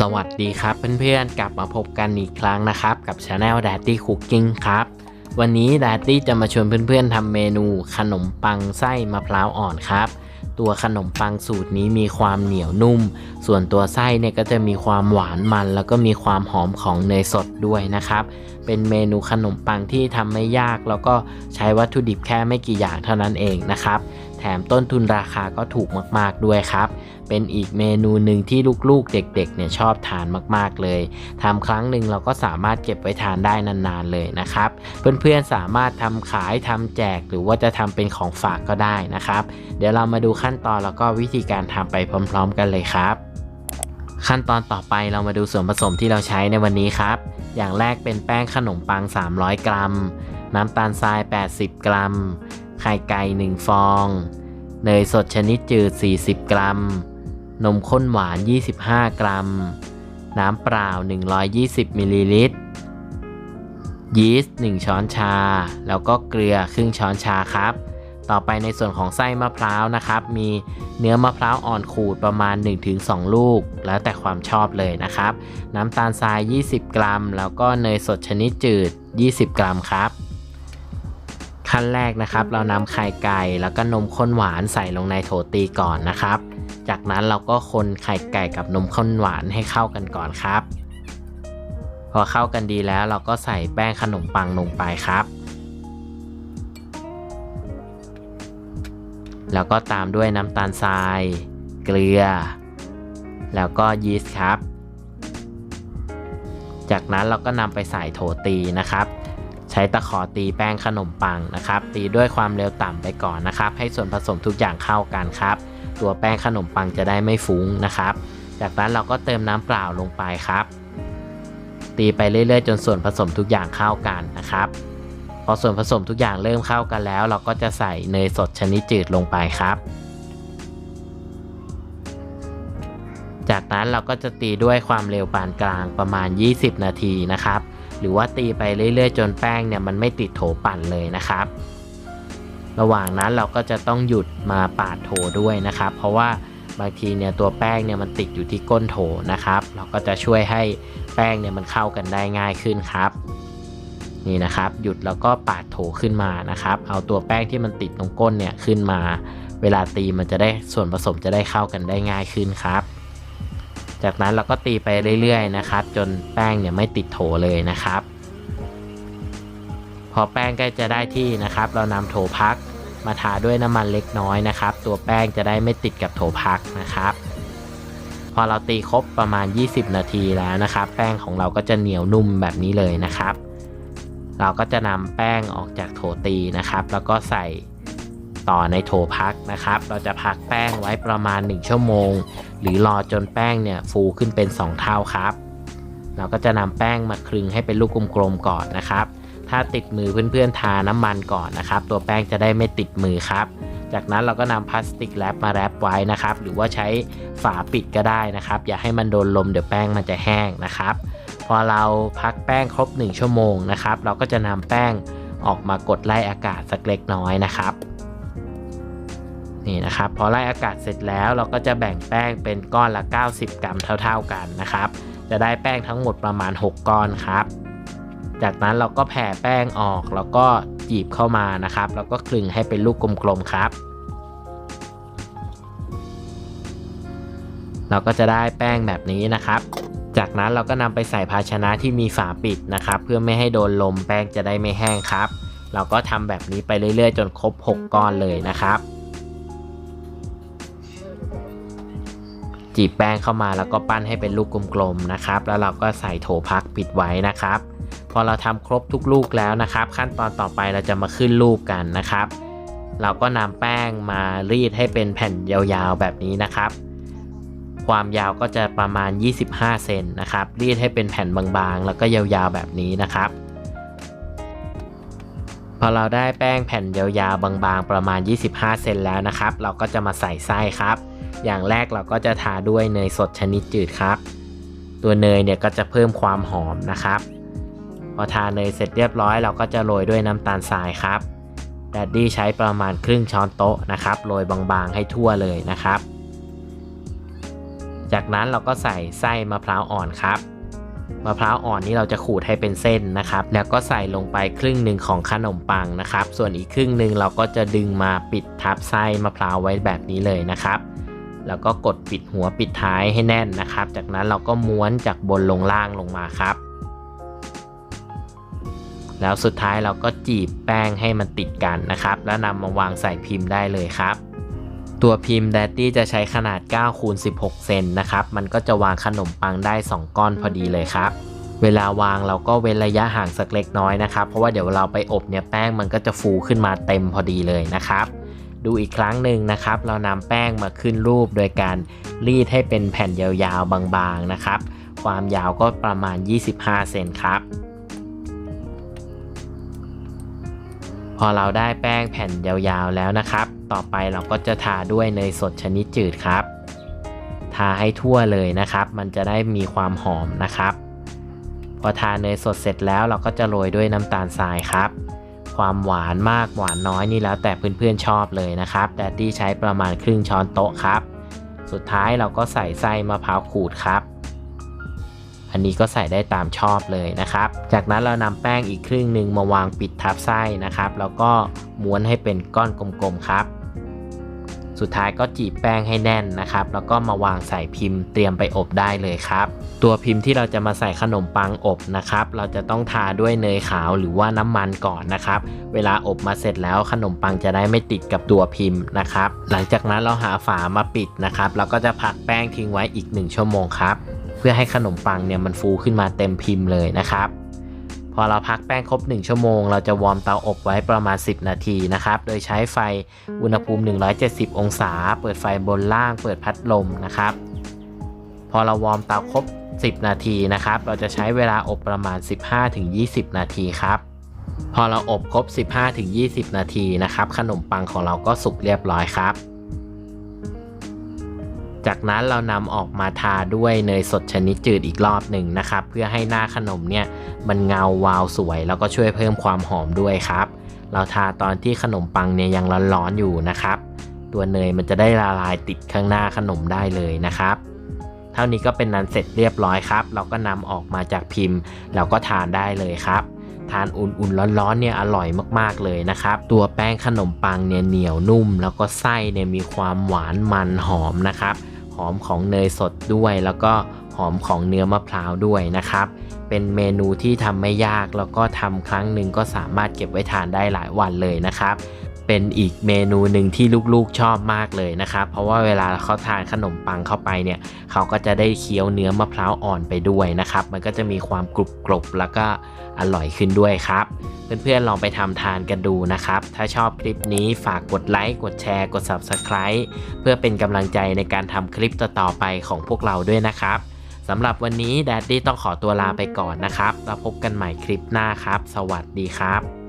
สวัสดีครับเพื่อนๆ กลับมาพบกันอีกครั้งนะครับ กับช anel Daddy Cooking ครับ วันนี้ Daddy จะมาชวนเพื่อนๆทำเมนูขนมปังไส้มะพร้าวอ่อนครับ ตัวขนมปังสูตรนี้มีความเหนียวนุ่ม ส่วนตัวไส้เนี่ยก็จะมีความหวานมัน แล้วก็มีความหอมของเนยสดด้วยนะครับ เป็นเมนูขนมปังที่ทำไม่ยาก แล้วก็ใช้วัตถุดิบแค่ไม่กี่อย่างเท่านั้นเองนะครับ ถมต้นทุนราคาก็ถูกมากๆด้วยครับ เป็นอีกเมนูหนึ่งที่ลูกๆ เด็กๆเนี่ยชอบทานมากๆเลยทำครั้งหนึ่งเราก็สามารถเก็บไว้ทานได้นานๆเลยนะครับ เพื่อนๆสามารถทำขายทำแจกหรือว่าจะทำเป็นของฝากก็ได้นะครับ เดี๋ยวเรามาดูขั้นตอนแล้วก็วิธีการทำไปพร้อม ๆ กันเลยครับขั้นตอนต่อไปเรามาดูส่วนผสมที่เราใช้ในวันนี้ครับ อย่างแรกเป็นแป้งขนมปัง 300 กรัม น้ำตาลทราย 80 กรัม ไข่ไก่ 1 ฟอง เนยสดชนิดจืด 40 กรัม นมข้นหวาน 25 กรัม น้ำเปล่า 120 มิลลิลิตร ยีสต์ 1 ช้อนชา แล้วก็เกลือครึ่งช้อนชาครับ ต่อไปในส่วนของไส้มะพร้าวนะครับ มีเนื้อมะพร้าวอ่อนขูดประมาณ 1-2 ลูก แล้วแต่ความชอบเลยนะครับ น้ำตาลทราย 20 กรัม แล้วก็เนยสดชนิดจืด 20 กรัมครับ ขั้นแรกนะครับ เรานำไข่ไก่แล้วก็นมข้นหวานใส่ลงในโถตีก่อนนะครับ จากนั้นเราก็คนไข่ไก่กับนมข้นหวานให้เข้ากันก่อนครับ พอเข้ากันดีแล้วเราก็ใส่แป้งขนมปังลงไปครับ แล้วก็ตามด้วยน้ำตาลทราย เกลือ แล้วก็ยีสต์ครับ จากนั้นเราก็นำไปใส่โถตีนะครับ ใช้ตะขอตีแป้งขนมปังนะครับ ตีด้วยความเร็วต่ำไปก่อนนะครับ ให้ส่วนผสมทุกอย่างเข้ากันครับ ตัวแป้งขนมปังจะได้ไม่ฟุ้งนะครับ จากนั้นเราก็เติมน้ำเปล่าลงไปครับ ตีไปเรื่อยๆ จนส่วนผสมทุกอย่างเข้ากันนะครับ พอส่วนผสมทุกอย่างเริ่มเข้ากันแล้ว เราก็จะใส่เนยสดชนิดจืดลงไปครับจากนั้นเราก็จะตีด้วยความเร็วปานกลางประมาณ 20 นาทีนะครับ หรือว่าตีไปเรื่อยๆ จนแป้งเนี่ยมันไม่ติดโถปั่นเลยนะครับ ระหว่างนั้นเราก็จะต้องหยุดมาปาดโถด้วยนะครับ เพราะว่าบางทีเนี่ยตัวแป้งเนี่ยมันติดอยู่ที่ก้นโถนะครับ เราก็จะช่วยให้แป้งเนี่ยมันเข้ากันได้ง่ายขึ้นครับ นี่นะครับ หยุดแล้วก็ปาดโถขึ้นมานะครับ เอาตัวแป้งที่มันติดตรงก้นเนี่ยขึ้นมา เวลาตีมันจะได้ส่วนผสมจะได้เข้ากันได้ง่ายขึ้นครับ จากนั้นเราก็ตีไปเรื่อยๆนะครับ จนแป้งเนี่ยไม่ติดโถเลยนะครับ พอแป้งใกล้จะได้ที่นะครับ เรานำโถพักมาทาด้วยน้ำมันเล็กน้อยนะครับ ตัวแป้งจะได้ไม่ติดกับโถพักนะครับ พอเราตีครบประมาณ 20 นาทีแล้วนะครับ แป้งของเราก็จะเหนียวนุ่มแบบนี้เลยนะครับ เราก็จะนำแป้งออกจากโถตีนะครับ แล้วก็ใส่ ต่อในโถพักนะครับ เราจะพักแป้งไว้ประมาณ 1 ชั่วโมง หรือรอจนแป้งเนี่ยฟูขึ้นเป็น 2 เท่าครับ เราก็จะนำแป้งมาคลึงให้เป็นลูกกลมๆก่อนนะครับ ถ้าติดมือเพื่อนๆทาน้ำมันก่อนนะครับ ตัวแป้งจะได้ไม่ติดมือครับ จากนั้นเราก็นำพลาสติกแรปมาแรปไว้นะครับ หรือว่าใช้ฝาปิดก็ได้นะครับ อย่าให้มันโดนลมเดี๋ยวแป้งมันจะแห้งนะครับ พอเราพักแป้งครบ 1 ชั่วโมงนะครับ เราก็จะนำแป้งออกมากดไล่อากาศสักเล็กน้อยนะครับ นี่นะครับพอไล่อากาศเสร็จแล้วเราก็จะแบ่งแป้งเป็นก้อนละ 90 กรัมเท่า ๆกันนะครับ จะได้แป้งทั้งหมดประมาณ 6 ก้อนครับ จากนั้นเราก็แผ่แป้งออกแล้วก็จีบเข้ามานะครับ แล้วก็คลึงให้เป็นลูกกลมๆครับ เราก็จะได้แป้งแบบนี้นะครับ จากนั้นเราก็นำไปใส่ภาชนะที่มีฝาปิดนะครับ เพื่อไม่ให้โดนลมแป้งจะได้ไม่แห้งครับ เราก็ทำแบบนี้ไปเรื่อยๆ จนครบ 6 ก้อนเลยนะครับ จีบแป้งเข้ามาแล้วก็ปั้นให้เป็นลูกกลมๆนะครับ แล้วเราก็ใส่โถพักปิดไว้นะครับ พอเราทำครบทุกลูกแล้วนะครับ ขั้นตอนต่อไปเราจะมาขึ้นลูกกันนะครับ เราก็นำแป้งมารีดให้เป็นแผ่นยาวๆแบบนี้นะครับ ความยาวก็จะประมาณ 25 เซนนะครับ รีดให้เป็นแผ่นบางๆ แล้วก็ยาวๆแบบนี้นะครับพอเราได้แป้งแผ่นยาวๆบางๆ ประมาณ 25 เซนแล้วนะครับ เราก็จะมาใส่ไส้ครับ อย่างแรกเราก็จะทาด้วยเนยสดชนิดจืดครับ ตัวเนยเนี่ยก็จะเพิ่มความหอมนะครับ พอทาเนยเสร็จเรียบร้อย เราก็จะโรยด้วยน้ำตาลทรายครับแดดดี้ใช้ประมาณครึ่งช้อนโต๊ะนะครับโรยบางๆให้ทั่วเลยนะครับ จากนั้นเราก็ใส่ไส้มะพร้าวอ่อนครับมะพร้าวอ่อนนี่เราจะขูดให้เป็นเส้นนะครับ แล้วก็ใส่ลงไปครึ่งหนึ่งของขนมปังนะครับ ส่วนอีกครึ่งหนึ่งเราก็จะดึงมาปิดทับไส้มะพร้าวไว้แบบนี้เลยนะครับ แล้วก็กดปิดหัวปิดท้ายให้แน่นนะครับ จากนั้นเราก็ม้วนจากบนลงล่างลงมาครับ แล้วสุดท้ายเราก็จีบแป้งให้มันติดกันนะครับ แล้วนำมาวางใส่พิมพ์ได้เลยครับ ตัวพิมพ์แดดดี้จะใช้ขนาด9คูณ16 เซนนะครับ มันก็จะวางขนมปังได้ 2 ก้อนพอดีเลยครับเวลาวางเราก็เว้นระยะห่างสักเล็กน้อยนะครับ เพราะว่าเดี๋ยวเราไปอบเนี่ยแป้งมันก็จะฟูขึ้นมาเต็มพอดีเลยนะครับ ดูอีกครั้งหนึ่งนะครับ เรานำแป้งมาขึ้นรูปโดยการรีดให้เป็นแผ่นยาวๆบางๆนะครับ ความยาวก็ประมาณ 25 เซนครับ พอเราได้แป้งแผ่นยาวๆแล้วนะครับ ต่อไปเราก็จะทาด้วยเนยสดชนิดจืดครับ ทาให้ทั่วเลยนะครับ มันจะได้มีความหอมนะครับ พอทาเนยสดเสร็จแล้วเราก็จะโรยด้วยน้ำตาลทรายครับ ความหวานมากหวานน้อยนี่แล้วแต่เพื่อนๆชอบเลยนะครับแดดดี้ใช้ประมาณครึ่งช้อนโต๊ะครับ สุดท้ายเราก็ใส่ไส้มะพร้าวขูดครับ อันนี้ก็ใส่ได้ตามชอบเลยนะครับ จากนั้นเรานำแป้งอีกครึ่งหนึ่งมาวางปิดทับไส้นะครับ แล้วก็ม้วนให้เป็นก้อนกลมๆครับ สุดท้ายก็จีบแป้งให้แน่นนะครับ แล้วก็มาวางใส่พิมพ์เตรียมไปอบได้เลยครับ ตัวพิมพ์ที่เราจะมาใส่ขนมปังอบนะครับ เราจะต้องทาด้วยเนยขาวหรือว่าน้ำมันก่อนนะครับ เวลาอบมาเสร็จแล้วขนมปังจะได้ไม่ติดกับตัวพิมพ์นะครับ หลังจากนั้นเราหาฝามาปิดนะครับเราก็จะพักแป้งทิ้งไว้อีก 1 ชั่วโมงครับ เพื่อให้ขนมปังเนี่ยมันฟูขึ้นมาเต็มพิมพ์เลยนะครับ พอเราพักแป้งครบ 1 ชั่วโมง เราจะวอร์มเตาอบไว้ประมาณ 10 นาทีนะครับ โดยใช้ไฟอุณหภูมิ 170 องศา เปิดไฟบนล่าง เปิดพัดลมนะครับ พอเราวอร์มเตาครบ 10 นาทีนะครับ เราจะใช้เวลาอบประมาณ 15-20 นาทีครับ พอเราอบครบ 15-20 นาทีนะครับ ขนมปังของเราก็สุกเรียบร้อยครับ จากนั้นเรานำออกมาทาด้วยเนยสดชนิดจืดอีกรอบหนึ่งนะครับ เพื่อให้หน้าขนมเนี่ยมันเงาวาวสวย แล้วก็ช่วยเพิ่มความหอมด้วยครับ เราทาตอนที่ขนมปังเนี่ยยังร้อนๆอยู่นะครับ ตัวเนยมันจะได้ละลายติดข้างหน้าขนมได้เลยนะครับ เท่านี้ก็เป็นนันเสร็จเรียบร้อยครับ เราก็นำออกมาจากพิมพ์แล้วก็ทานได้เลยครับทานอุ่นๆร้อนๆเนี่ยอร่อยมากๆเลยนะครับ ตัวแป้งขนมปังเนี่ยเหนียวนุ่ม แล้วก็ไส้เนี่ยมีความหวานมันหอมนะครับ หอมของเนยสดด้วย แล้วก็หอมของเนื้อมะพร้าวด้วยนะครับ เป็นเมนูที่ทำไม่ยากแล้วก็ทำครั้งหนึ่งก็สามารถเก็บไว้ทานได้หลายวันเลยนะครับ เป็นอีกเมนูหนึ่งที่ลูกๆชอบมากเลยนะครับเพราะว่าเวลาเขาทานขนมปังเข้าไปเนี่ยเขาก็จะได้เคี้ยวเนื้อมะพร้าวอ่อนไปด้วยนะครับมันก็จะมีความกรุบกรอบแล้วก็อร่อยขึ้นด้วยครับเพื่อนๆลองไปทำทานกันดูนะครับ ถ้าชอบคลิปนี้ฝากกดไลค์กดแชร์ กด Subscribe เพื่อเป็นกำลังใจในการทำคลิปต่อๆไปของพวกเราด้วยนะครับสำหรับวันนี้แดดดี้ต้องขอตัวลาไปก่อนนะครับ แล้วพบกันใหม่คลิปหน้าครับ สวัสดีครับ